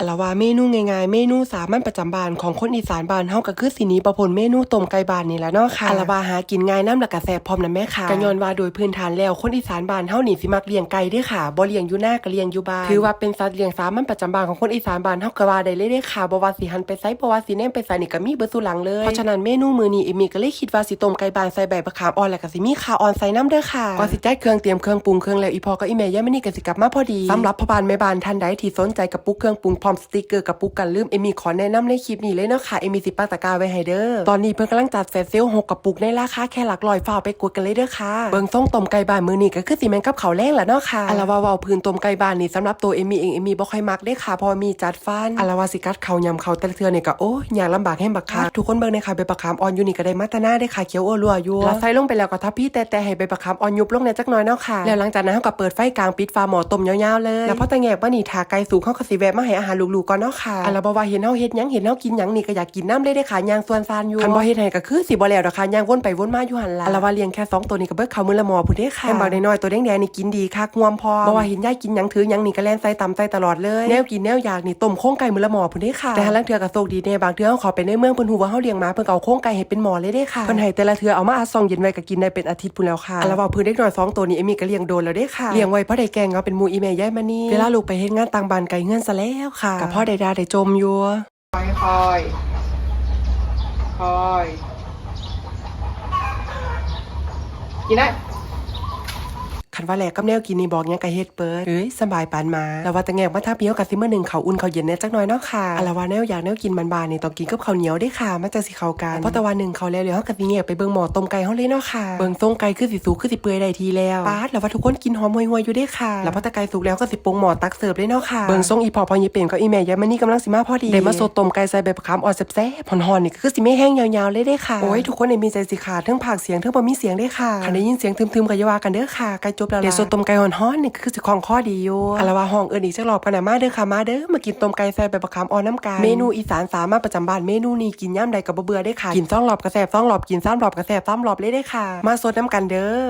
อะละว่าเมนูง่ายๆ เมนูสามัญประจำบ้านของคนอีสานบ้านเฮาก็คือสิหนี้ประพลเมนูต้มไก่บ้านนี่แหละเนาะค่ะอะละว่าหากินง่ายน้ำและก็แซ่บพร้อมนะแม่ค่ะก็ย้อนว่าโดยพื้นฐานแล้วคนอีสานบ้านเฮานี่สิมักเลี้ยงไก่เด้อค่ะบ่เลี้ยงอยู่หน้าก็เลี้ยงอยู่บ้านถือว่าเป็นสัตว์เลี้ยงสามัญประจำบ้านของคนอีสานบ้านเฮาก็ว่าได้เลยเด้อค่ะบ่ว่าสิหันไปไสบ่ว่าสิแนมไปไสนี่ก็มีเบิดสุหลังเลยเพราะฉะนั้นเมนูมื้อนี้เอมี่ก็เลยคิดว่าสิต้มไก่บ้านใส่ใบมะขามอ่อนแล้วก็สิมีข่าอ่อนใส่น้ำเด้อค่ะก่อนสิจัดเครื่องเตรียมเครื่องปรุงเครื่องแล้วอีพอก็อีแม่ย่ามื้อนี้ก็สิกลับมาพอดีสำหรับพ่อบ้านแม่บ้านท่านใดที่สนใจกับปุกเครื่องปรุงพร้อมสติกเกอร์กับปุกกันลืมเอมี่ขอแนะนำในคลิปนี้เลยเนาะค่ะเอมี่สิปักตะกาไว้ให้เด้อตอนนี้เพิ่นกำลังจัดแฟลเซลล์6กระปุกในราคาแค่หลักร้อยฝ่าไปกดกันเลยเด้อค่ะเบิ่งส่งต้มไก่บ้านมือนี้ก็คือสิแม่นกับเขาแรงแหละเนาะค่ะอละว่าวาพื้นต้มไก่บ้านนี่สำหรับตัวเอมี่เองเอมี่บ่ค่อยมักเด้ค่ะพราะว่ามีจัดฟันอละว่าสิกัดเขายำเขาแต่เทื่อนี่ก็โอ้ยยากลำบากแฮงบักคักทุกคนเบิ่งในค่ะใบบักขามออนยูนี่ก็ได้มาตาหน้าได้ค่ะเขียวอ้วรัวยู่แล้วใส่ลงไปแล้วก็ทับพี่แต่แต่ให้ใบบักขามออนยุบลงในจักน่อยเนาะค่ะแล้วหลังจากนั้นเฮาก็เปิดไฟกลางปิดฝาหมอต้มยาวๆเลยแล้วพอตะแงกว่านี่ทาไก่สุกเฮาก็สิแวะมาให้อาหารลูกๆก่อนเนาะค่ะอะละบ่ว่าเห็นเฮาเฮ็ดหยังเห็นเฮากินหยังนี่ก็อยากกินน้ำเลยได้ค่ะย่างส่วนซานอยู่คันบ่เฮ็ดให้ก็คือสิบ่แล้วดอกค่ะย่างวนไปวนมาอยู่หั่นล่ะอะละว่าเลี้ยงแค่สองตัวนี้ก็เบิดข้าวมื้อละหม้อพุ่นเด้ค่ะแม่บักน้อยๆตัวแดงๆนี่กินดีคักงวมพอบ่ว่าเห็นยายกินหยังถือหยังนี่ก็แล่นใส่ตำใส่ตลอดเลยแนวกินแนวอยากนี่ต้มโค้งไก่มื้อละหม้อพุ่นเด้ค่ะแต่หาลังเทื่อก็โชคดีแน่บางเทื่อเฮาเขอไปในเมืองเพิ่นฮู้ว่าเฮาเลี้ยงหมาเพิ่นก็เอาโค้งไก่ให้เป็นหม้อเลยเด้ค่ะเพิ่นให้แต่ละเทื่อเอามาอัดซองเย็นไว้ก็กินได้เป็นอาทิตย์พุ่นแล้วค่ะอะละว่าเพิ่นเด็กน้อยสองตัวนี้เอมี่ก็เลี้ยงโดนแล้วเด้ค่ะเลี้ยงไว้เพราะได้แกงเอาเป็นหมู่อีแม่ยายมานี่เวลาลูกไปเฮ็ดงานต่างบ้านไกลเฮือนซะแล้วค่ะก็พ่อได้ดาได้จมอยู่คอยคอยคอยกินได้ คันว่าแหลกกับแนวกินนี่บอกหยังกะเฮ็ดเปิดเอ้ยสบายปานมาแล้วว่าแต่แงกมาถ้าเปียวกับซิมื้อหนึงเขาวอุ่นเขาวเย็นแหน่จักหน่อยเนาะค่ะอะละว่าแนวอยากแนวกินบานๆนี่ต้องกินกับข้าวเหนียวเด้ค่ะมันจังสิเข้ากันเพราะแต่ว่าหนึงเขาวแล้วเดี๋ยวเฮาก็สิแงกไปเบิ่งหม้อต้มไก่เฮาเลยเนาะค่ะเบิ่งทรงไก่คือสิสุกคือสิเปื่อยได้ทีแล้วปาดแล้วว่าทุกคนกินหอมห่วยๆอยู่เด้ค่ะ แล้วพอแตะไก่สุกแล้วก็สิปรุงหม้อตักเสิร์ฟเลยเนาะค่ะเบิ่งทรงอีพอพอยีเป็นกับอีแม่ยายมันนี่กำลังสิมาพอดีได้มาสดต้มไก่ใส่ใบมะขามอ่อนแซ่บๆหอนๆนี่ก็คือสิไม่แห้งยาวๆเลยเด้ค่ะโอ้ยทุกคนเนี่ยมีใจสิขาดทั้งภาคเสียงทั้งบ่มีเสียงเด้ค่ะคันได้ยินเสียงทึมๆก็อย่าว่ากันเด้อค่ะใกล้จบแล้วล่ะเดี๋ยวสดต้มไก่หอนๆนี่ก็คือสิของข้อดีอยู่อะละว่าห้องเอิ้นอีกจักรอบกันน่ะมาเด้อค่ะมาเด้อมากินต้มไก่ใส่ใบมะขามอ่อนน้ำกันเมนูอีสานสามารถประจำบ้านเมนูนี้กินย่ำใดก็บ่เบื่อได้อค่ะกินซ่องรอบกระแสบซ่องรอบกินซ้ำรอบกระแสบซ้ำรอบเลยได้อค่ะ มาสดน้ำกันเด้อ